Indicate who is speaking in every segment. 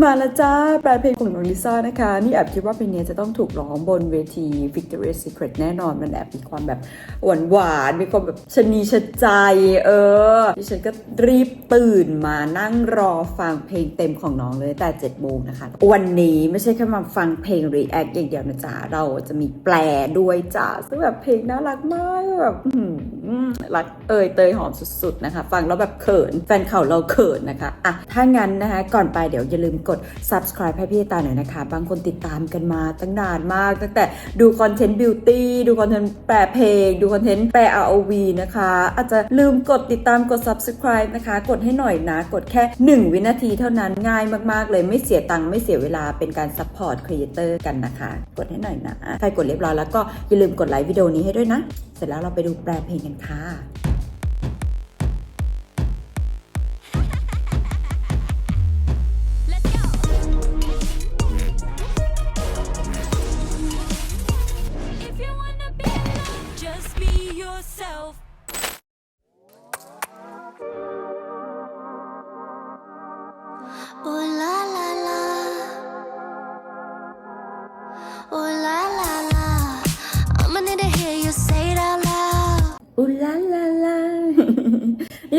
Speaker 1: มาแล้วจ้าแปลเพลงของน้องลิซ่านะคะ นี่แอบคิดว่าเพลงนี้จะต้องถูกร้องบนเวที Victoria's Secret แน่นอน มันแอบมีความแบบหวานหวานมีความแบบชนีชะใจ เออดิฉันก็รีบตื่นมานั่งรอฟังเพลงเต็มของน้องเลยแต่7โมงนะคะ วันนี้ไม่ใช่แค่มาฟังเพลง React อย่างเดียวนะจ๊ะ เราจะมีแปลด้วยจ้ะซึ่งแบบเพลงน่ารักมากแบบรักเอยเตยหอมสุดๆนะคะ ฟังแล้วแบบเขินแฟนเขาเราเขินนะคะอะถ้างั้นนะคะก่อนไปเดี๋ยวอย่าลืมกด subscribe ให้พี่ตาหน่อยนะคะ บางคนติดตามกันมาตั้งนานมาก ตั้งแต่ดูคอนเทนต์บิวตี้ดูคอนเทนต์แปลเพลง ดูคอนเทนต์แปล ROV นะคะ อาจจะลืมกดติดตามกด subscribe นะคะ กดให้หน่อยนะ กดแค่ 1 วินาทีเท่านั้นง่ายมากๆ เลยไม่เสียตังค์ไม่เสียเวลาเป็นการ support creator กันนะคะ กดให้หน่อยนะใครกดเรียบร้อยแล้วก็อย่าลืมกดไลค์วิดีโอนี้ให้ด้วยนะ เสร็จแล้วเราไปดูแปลเพลงกันค่ะ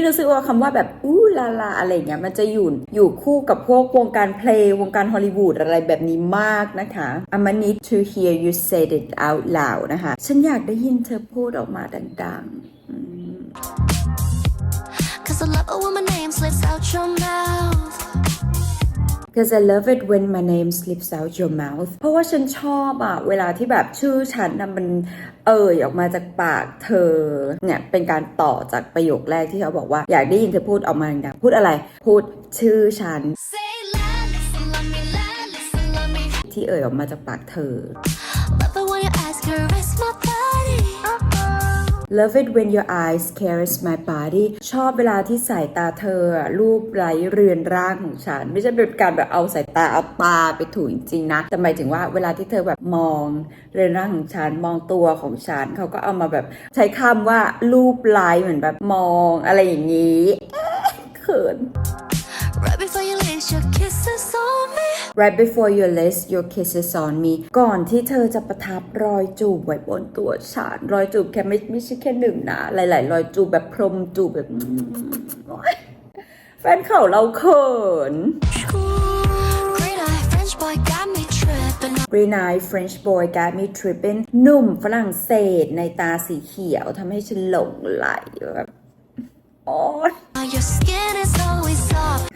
Speaker 1: นี่รู้สึกว่าคำว่าแบบอู้ลาลาอะไรเงี้ยมันจะอยู่อยู่คู่กับพวกวงการเพลงวงการฮอลลีวูดอะไรแบบนี้มากนะคะ I'ma need to hear you say it out loud นะคะ ฉันอยากได้ยินเธอพูดออกมาดังๆ
Speaker 2: Cause I love it when my name slips out your mouth.
Speaker 1: Because I love it when my name slips out your mouth เพราะว่าฉันชอบอะเวลาที่แบบชื่อฉันนะมันเอ่ยออกมาจากปากเธอเนี่ยเป็นการต่อจากประโยคแรกที่เขาบอกว่าอยากได้ยินเธอพูดออกมาดังพูดอะไร พูดชื่อฉันที่เอ่ยออกมาจากปากเธอ
Speaker 2: Love it when
Speaker 1: your eyes caress my body ชอบเวลาที่สายตาเธอรูปไร้เรือนร่างของฉัน ไม่ใช่เป็นการแบบเอาสายตาเอาตาไปถูจริงๆนะ แต่หมายถึงว่าเวลาที่เธอแบบมองเรือนร่างของฉันมองตัวของฉันเขาก็เอามาแบบใช้คำว่ารูปไร้เหมือนแบบมองอะไรอย่างนี้เขิน
Speaker 2: Right before you lace your
Speaker 1: Right before you list your kisses on me ก่อนที่เธอจะประทับรอยจูบไว้บนตัวฉัน รอยจูบแค่ไม่ไม่ใช่แค่หนึ่งนะ หลาย ๆ รอยจูบแบบพรมจูบแบบโอ๊ยแฟนเขาเราเขิน
Speaker 2: Green eye French boy got me tripping.
Speaker 1: Green Eye French Boy Got Me Tripping หนุ่มฝรั่งเศสในตาสีเขียวทำให้ฉันหลงไหลแบบโอ๊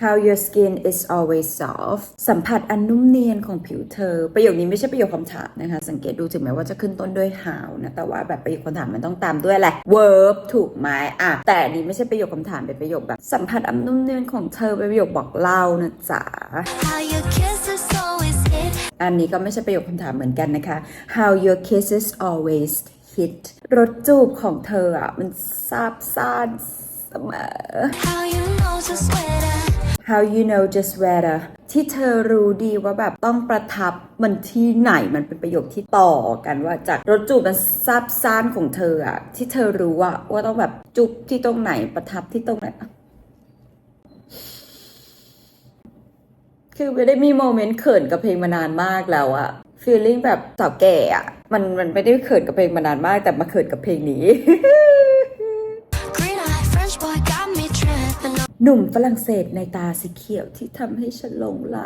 Speaker 2: How your skin is always soft
Speaker 1: สัมผัสอันนุ่มเนียนของผิวเธอ ประโยคนี้ไม่ใช่ประโยคคำถามนะคะ สังเกตดูถึงแม้ว่าจะขึ้นต้นด้วย how นะ แต่ว่าแบบประโยคคำถามมันต้องตามด้วยอะไร verb ถูกไหมอะ แต่อันนี้ไม่ใช่ประโยคคำถาม เป็นประโยคแบบ สัมผัสอันนุ่มเนียนของเธอ เป็นประโยคบอกเล่านะจ๊ะ
Speaker 2: How your kisses always hit.
Speaker 1: อันนี้ก็ไม่ใช่ประโยคคำถามเหมือนกันนะคะ How your kisses always hit รสจูบของเธออะมันซาบซ่านเสมอ
Speaker 2: How you know just sweater.
Speaker 1: How you know just where ที่เธอรู้ดีว่าแบบต้องประทับมันที่ไหนมันเป็นประโยคที่ต่อกันว่าจากรถจูบมันซาบซ่านของเธออะที่เธอรู้ว่าว่าต้องแบบจุบที่ตรงไหนประทับที่ตรงไหนคือไม่ได้มีโมเมนต์เขินกับเพลงมานานมากแล้วอะฟีลลิ่งแบบสาวแก่อะมันมันไม่ได้เขินกับเพลงมานานมาก แต่มาเขินกับเพลงนี้ หนุ่มฝรั่งเศสในตาสีเขียวที่ทำให้ฉันหลงไหล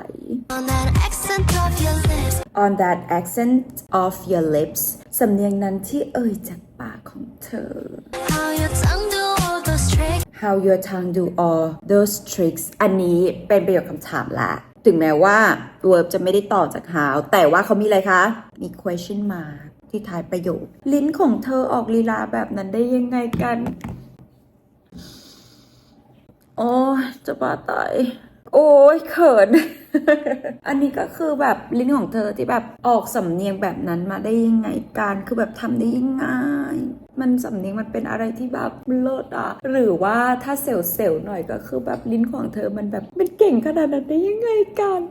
Speaker 2: On that accent of your lips.
Speaker 1: on that accent of your lips สำเนียงนั้นที่เอ่ยจากปากของเธอ
Speaker 2: How your tongue do all those tricks.
Speaker 1: how your tongue do all those tricks อันนี้เป็นประโยคคำถามละถึงแม้ว่า verb จะไม่ได้ต่อจาก how แต่ว่าเขามีอะไรคะ มี question mark ที่ท้ายประโยค ลิ้นของเธอออกลีลาแบบนั้นได้ยังไงกัน โอ้ยจะบ้าตายโอ้ยเขิน อันนี้ก็คือแบบลิ้นของเธอที่แบบออกสำเนียงแบบนั้นมาได้ยังไงการคือแบบทำได้ยังไงมันสำเนียงมันเป็นอะไรที่แบบเลิศอะ หรือว่าถ้าเซลเซลหน่อยก็คือแบบลิ้นของเธอมันแบบมันเก่งขนาดนั้นได้ยังไงกัน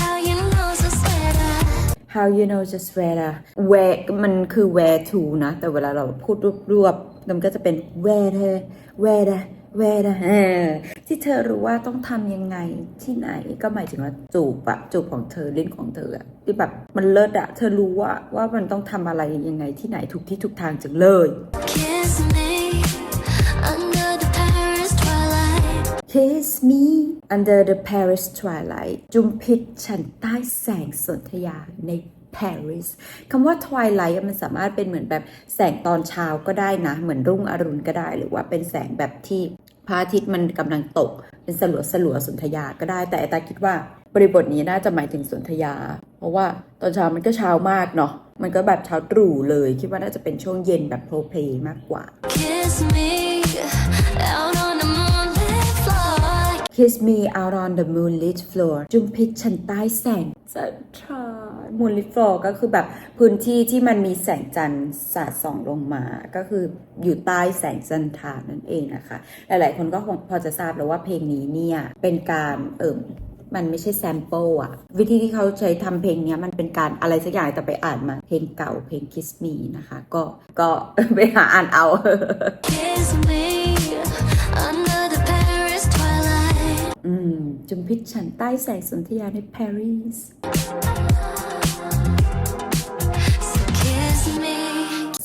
Speaker 2: How you know just sweater.
Speaker 1: How you know just where where มันคือ where to นะ แต่เวลาเราพูดรวบๆมันก็จะเป็น where where where เอ อที่เธอรู้ว่าต้องทำยังไงที่ไหนก็หมายถึงว่าจูบอะจูบของเธอลิ้นของเธออะที่แบบมันเลิศอะเธอรู้ว่าว่ามันต้องทำอะไรยังไงที่ไหนทุกที่ทุกทางจังเลย
Speaker 2: Kiss me under the Paris twilight.
Speaker 1: Kiss me under the Paris twilight จุมพิษฉันใต้แสงสนธยาใน Paris คำว่า twilight มันสามารถเป็นเหมือนแบบแสงตอนเช้าก็ได้นะ เหมือนรุ่งอรุณก็ได้ หรือว่าเป็นแสงแบบที่พระอาทิตย์มันกำลังตก เป็นสลัวสลัวๆสนธยาก็ได้ แต่อตาคิดว่าบริบทนี้น่าจะหมายถึงสุนธยา เพราะว่าตอนเช้ามันก็เช้ามากเนาะ มันก็แบบเช้าตรู่เลย คิดว่าน่าจะเป็นช่วงเย็นแบบโพลเพลมากกว่า
Speaker 2: Kiss me out on
Speaker 1: Kiss me out on the moonlit floor จุมพิษฉันใต้แสงจันทรา moonlit floor ก็คือแบบพื้นที่ที่มันมีแสงจันทร์สาดส่องลงมา ก็คืออยู่ใต้แสงจันทรานั่นเองนะคะ หลายๆคนก็คงพอจะทราบแล้วว่าเพลงนี้เนี่ย เป็นการเอิ่มมันไม่ใช่แซมเปิลอะวิธีที่เขาใช้ทำเพลงเนี้ยมันเป็นการอะไรสักอย่างแต่ไปอ่านมา เพลงเก่าเพลง Kiss Me นะคะ ก็ก็ไปหาอ่านเอา
Speaker 2: Kiss me under
Speaker 1: จุมพิษฉันใต้แสงสนธยาในปารีส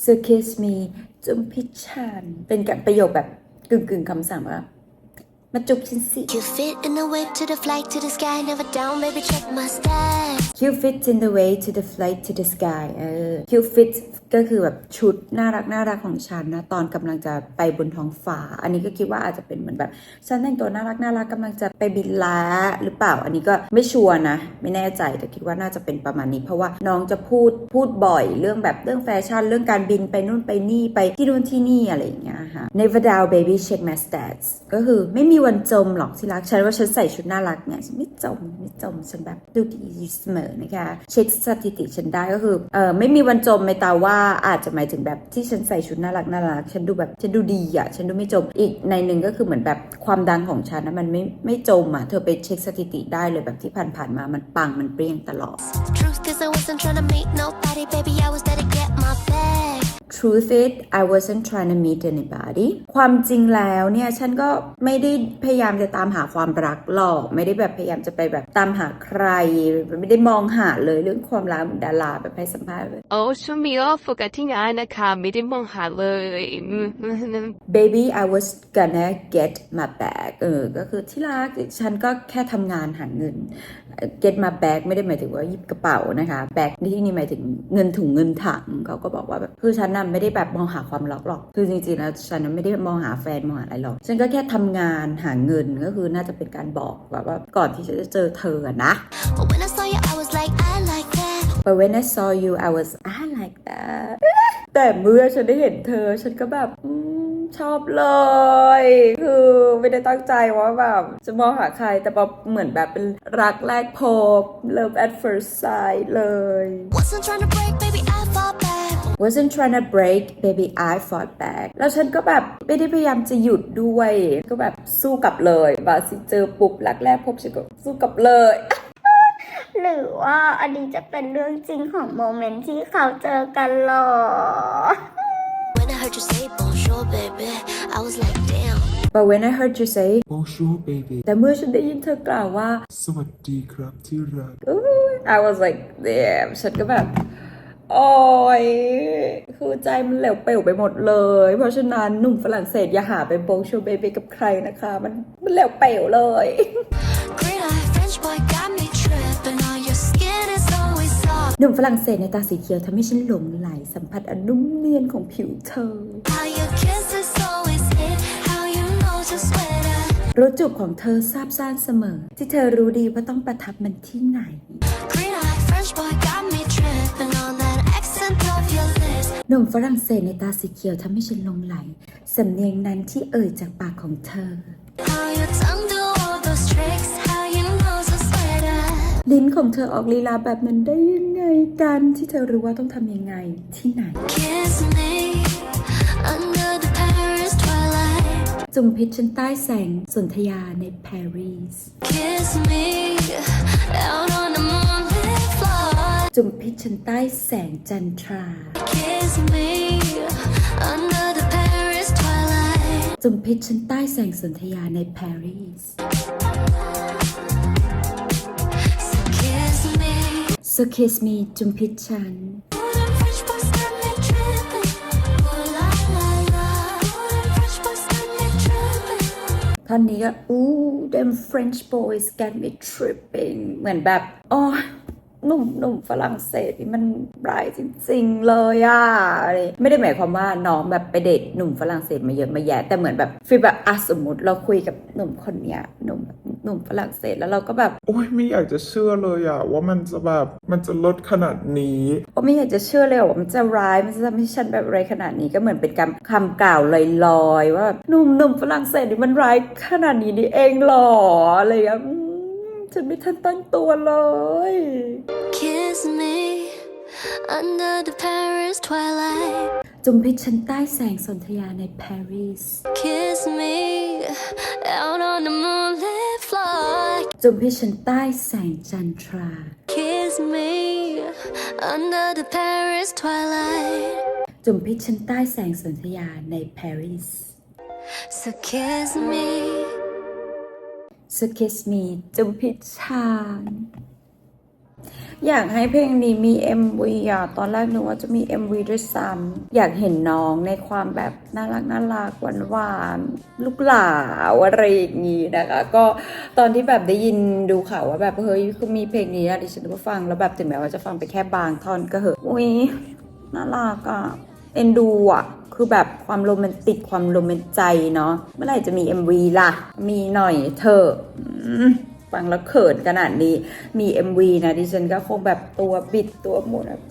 Speaker 2: ส
Speaker 1: o kiss me. จุมพิชฉันเป็นกับประโยคแบบกึ่งกึ่งคำสั่งว่ามาจุบฉันสิ
Speaker 2: You fit in the whip to the flight to the sky, never down, baby. Check my style.
Speaker 1: Q fit in the way to the flight to the sky เออ Q fit ก็คือแบบชุดน่ารักน่ารักของฉันนะ ตอนกำลังจะไปบนท้องฟ้า อันนี้ก็คิดว่าอาจจะเป็นเหมือนแบบฉันแต่งตัวน่ารักน่ารักกำลังจะไปบินล้าหรือเปล่า อันนี้ก็ไม่ชัวร์นะ ไม่แน่ใจแต่คิดว่าน่าจะเป็นประมาณนี้ เพราะว่าน้องจะพูดพูดบ่อยเรื่องแบบเรื่องแฟชั่น เรื่องการบินไปนู่นไปนี่ไปที่นู่นที่นี่อะไรอย่างเงี้ยค่ะ Never down baby check my stats ก็คือไม่มีวันจมหรอกที่รักฉันว่าฉันใส่ชุดน่ารักเนี่ยฉันไม่จมไม่จมฉันแบบดูดีเสมอนะคะเช็คสถิติฉันได้ก็คือเออไม่มีวันจมไม่ตาว่าอาจจะหมายถึงแบบที่ฉันใส่ชุดน่ารักน่ารักฉันดูแบบฉันดูดีอะฉันดูไม่จมอีกในหนึ่งก็คือเหมือนแบบความดังของฉันนะมันไม่ไม่จมอะเธอไปเช็คสถิติได้เลยแบบที่ผ่านๆมามันปังมันเปรี้ยงตลอด
Speaker 2: Truth is, I wasn't trying to meet nobody, baby. I was there to get my bag.
Speaker 1: Truth it I wasn't trying to meet anybody ความจริงแล้วเนี่ย ฉันก็ไม่ได้พยายามจะตามหาความรักหรอก ไม่ได้แบบพยายามจะไปแบบตามหาใคร ไม่ได้มองหาเลยเรื่องความรักเหมือนดาราแบบให้สัมภาษณ์เลย
Speaker 3: โอ้ช่วงนี้ก็โฟกัสที่งานนะคะไม่ได้มองหาเลยอืม
Speaker 1: baby I was gonna get my bag เออ ก็คือที่รักฉันก็แค่ทำงานหาเงิน get my bag ไม่ได้หมายถึงว่าหยิบกระเป๋านะคะ bag ในที่นี้หมายถึงเงินถุงเงินถังเขาก็บอกว่าแบบคือฉันน่ะไม่ได้แบบมองหาความรักหรอก คือจริงๆแล้วฉันน่ะไม่ได้มองหาแฟนมองหาอะไรหรอก ฉันก็แค่ทำงานหาเงินก็คือน่าจะเป็นการบอกแบบว่าก่อนที่ฉันจะเจอเธออะนะ
Speaker 2: But when I saw you, I was like, I like that.
Speaker 1: But when I saw you I was I like that แต่เมื่อฉันได้เห็นเธอฉันก็แบบอมชอบเลย คือไม่ได้ตั้งใจว่าแบบจะมองหาใครแต่แบบเหมือนแบบเป็นรักแรกพบ love at first sight เลย
Speaker 2: Wasn't trying to break, baby. I fought back.
Speaker 1: wasn't trying to break baby I fought back แล้วฉันก็แบบไม่ได้พยายามจะหยุดด้วย ก็แบบสู้กลับเลยบาสิเจอปุ๊บรักแรกพบฉันก็สู้กลับเลย
Speaker 4: หรือว่าอันนี้จะเป็นเรื่องจริงของโมเมนต์ที่เขาเจอกันหรอ
Speaker 2: When I heard you say bonjour, baby, I was like, damn.
Speaker 1: but when I heard you say
Speaker 5: Bonjour baby
Speaker 1: แต่เมื่อฉันได้ยินเธอกล่าวว่า
Speaker 5: สวัสดีครับที่รัก
Speaker 1: Ooh, I was like damn ฉันก็แบบ โอ้ยคือใจมันเหลวเปลวไปหมดเลย เพราะฉะนั้นหนุ่มฝรั่งเศสอย่าหาไปโบงโชเบเบกับใครนะคะ มันมันเหลวเปลวเลย
Speaker 2: Green eye French boy got me tripping. All your skin is always soft.
Speaker 1: หนุ่มฝรั่งเศสในตาสีเขียวทำให้ฉันหลงไหลสัมผัสอันนุ่มเนียนของผิวเธอ
Speaker 2: How your kisses always hit. How you know just when I
Speaker 1: รสจูบของเธอซาบซ่านเสมอ ที่เธอรู้ดีว่าต้องประทับมันที่ไหน หนุ่มฝรั่งเศสในตาสีเขียวทำให้ฉันหลงไหล สำเนียงนั้นที่เอ่ยจากปากของเธอ ลิ้นของเธอออกลีลาแบบนั้นได้ยังไงกันที่เธอรู้ว่าต้องทำยังไงที่ไหนจุมพิษฉันใต้แสงสนธยาในปารีส จุ่มพิษฉันใต้แสงจันทรา จุ่มพิษฉันใต้แสงสุนธยาในปารีส So kiss me จุ่มพิษฉันท่านนี้ก็ Ooh them French boys get me tripping เหมือนแบบอ๋อ หนุ่มหนุ่มฝรั่งเศสนี่มันร้ายจริงๆเลยอะอะไรไม่ได้หมายความว่าน้องแบบไปเดทหนุ่มฝรั่งเศสมาเยอะมาแยะแต่เหมือนแบบฟีลแบบอะสมมติเราคุยกับหนุ่มคนเนี้ยหนุ่มหนุ่มฝรั่งเศสแล้วเราก็แบบ
Speaker 5: โอ้ยไม่อยากจะเชื่อเลยอะว่ามันจะแบบมันจะลดขนาดนี้
Speaker 1: โอ้ไม่อยากจะเชื่อเลยว่ามันจะร้ายมันจะทำให้ฉันแบบอะไรขนาดนี้ก็เหมือนเป็นคำคำกล่าวลอยๆว่าแบบหนุ่มหนุ่มฝรั่งเศสนี่มันร้ายขนาดนี้นี่เองเหรออะไรอย่างเงี้ยอืม ฉันไม่ทันตั้งตัวเลย
Speaker 2: Kiss me under the Paris twilight.
Speaker 1: จุมพิษฉันใต้แสงสนธยาในปารีส
Speaker 2: Kiss me out on the moonlit floor.
Speaker 1: จุมพิษฉันใต้แสงจันทรา
Speaker 2: Kiss me under the Paris twilight.
Speaker 1: จุมพิษฉันใต้แสงสนธยาในปารีส
Speaker 2: So kiss me.
Speaker 1: So kiss me จุมพิชานอยากให้เพลงนี้มี MV อะตอนแรกนึกว่าจะมี MV ด้วยซ้ำอยากเห็นน้องในความแบบน่ารักน่ารักหวานหวานๆลูกหลาวอะไรอย่างนี้นะคะ ก็ตอนที่แบบได้ยินดูข่าวว่าแบบเฮ้ยคือมีเพลงนี้ดิฉันก็ฟังแล้วแบบถึงแม้ว่าจะฟังไปแค่บางท่อนก็เหอะอุ้ยน่ารักอะเอ็นดูอะ คือแบบความโรแมนติกความโรแมนใจเนาะเมื่อไหร่จะมี MV ล่ะ มีหน่อยเธอฟังแล้วเขินขนาดนี้มี MV นะดิฉันก็คงแบบตัวบิดตัวหมุนแบบ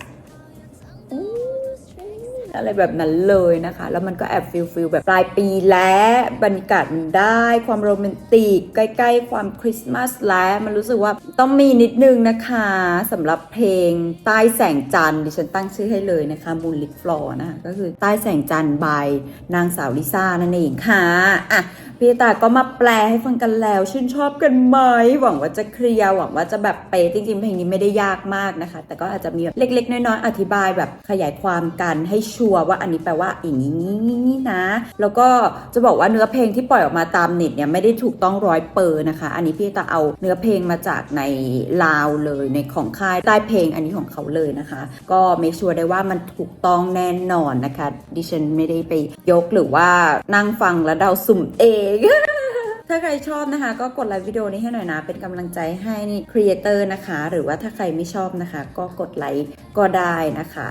Speaker 1: อะไรแบบนั้นเลยนะคะ แล้วมันก็แอบฟิลฟิลแบบปลายปีแล้วบรรยากาศมันได้ความโรแมนติก ใกล้ ๆ ความคริสต์มาสแล้วมันรู้สึกว่าต้องมีนิดนึงนะคะสำหรับเพลงใต้แสงจันทร์ดิฉันตั้งชื่อให้เลยนะคะมูลลิฟฟลอร์นะคะก็คือใต้แสงจันทร์บายนางสาวลิซ่านั่นเองค่ะอะพี่ตาก็มาแปลให้ฟังกันแล้ว ชื่นชอบกันไหมหวังว่าจะเคลียร์หวังว่าจะแบบเป๊จริงๆเพลงนี้ไม่ได้ยากมากนะคะ แต่ก็อาจจะมีเล็ก ๆ น้อยๆอธิบายแบบขยายความกันให้ชัวร์ว่าอันนี้แปลว่าอย่างนี้นี่นะ แล้วก็จะบอกว่าเนื้อเพลงที่ปล่อยออกมาตามเน็ตเนี่ยไม่ได้ถูกต้องร้อยเปอร์นะคะ อันนี้พี่ตาเอาเนื้อเพลงมาจากในลาวเลยในของค่ายใต้เพลงอันนี้ของเขาเลยนะคะ ก็ไม่ชัวร์ได้ว่ามันถูกต้องแน่นอนนะคะ ดิฉันไม่ได้ไปยกหรือว่านั่งฟังแล้วเดาสุ่มเองถ้าใครชอบนะคะ ก็กดไลค์วิดีโอนี้ให้หน่อยนะ เป็นกำลังใจให้ครีเอเตอร์นะคะ หรือว่าถ้าใครไม่ชอบนะคะ ก็กดไลค์ก็ได้นะคะ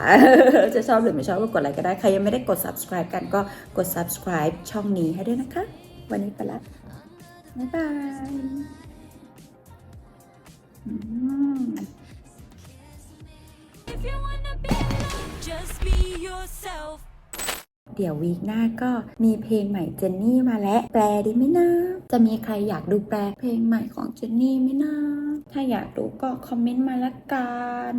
Speaker 1: จะชอบหรือไม่ชอบก็กดไลค์ก็ได้ ใครยังไม่ได้กด subscribe กันก็กด subscribe ช่องนี้ให้ด้วยนะคะ วันนี้ไปละบ๊ายบายอืม
Speaker 6: If you wanna be alone, just be yourself.
Speaker 1: เดี๋ยววีคหน้าก็มีเพลงใหม่เจนนี่มาแล้วแปลดีไหมนะจะมีใครอยากดูแปลเพลงใหม่ของเจนนี่ไหมนะถ้าอยากดูก็คอมเมนต์มาละกัน